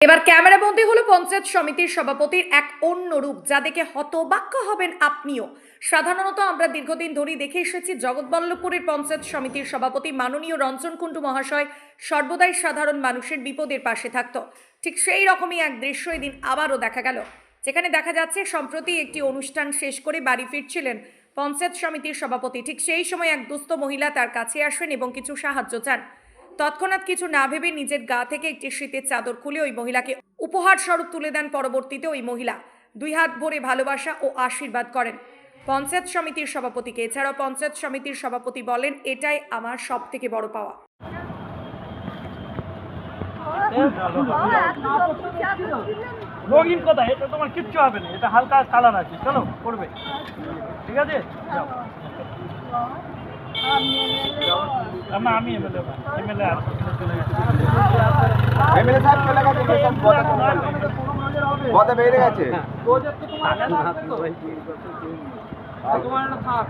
এবার ক্যামেরাবন্দি হলো পঞ্চায়েত সমিতির সভাপতির এক অন্য রূপ, যা দেখে হতবাক্য হবেন আপনিও। সাধারণত আমরা দীর্ঘদিন ধরেই দেখে এসেছি জগৎবল্লভপুরের পঞ্চায়েত সমিতির সভাপতি মাননীয় রঞ্জন কুণ্ডু মহাশয় সর্বদাই সাধারণ মানুষের বিপদের পাশে থাকত। ঠিক সেই রকমই এক দৃশ্য এদিন আবারও দেখা গেল, যেখানে দেখা যাচ্ছে সম্প্রতি একটি অনুষ্ঠান শেষ করে বাড়ি ফিরছিলেন পঞ্চায়েত সমিতির সভাপতি। ঠিক সেই সময় এক দুস্থ মহিলা তার কাছে আসেন এবং কিছু সাহায্য চান। তৎক্ষণাৎ কিছু না ভেবে নিজের গা থেকে একটি শীতের চাদর খুলে ওই মহিলাকে উপহার স্বরূপ তুলে দেন পরবর্তীতে ওই মহিলা। দুই হাত ভরে ভালোবাসা ও আশীর্বাদ করেন। পঞ্চায়েত সমিতির সভাপতিকে এছাড়াও পঞ্চায়েত সমিতির সভাপতি বলেন, এটাই আমার সব থেকে বড় পাওয়া। রঙিন কথা, এটা তোমার কিচ্ছু হবে না। এটা হালকা কালার আছে। চলো করবে ঠিক আছে। না আমি এমএলএ এমএলএ এমএলএ সাহেব চলে গেছে বদা বেড়ে গেছে। তোমার থাক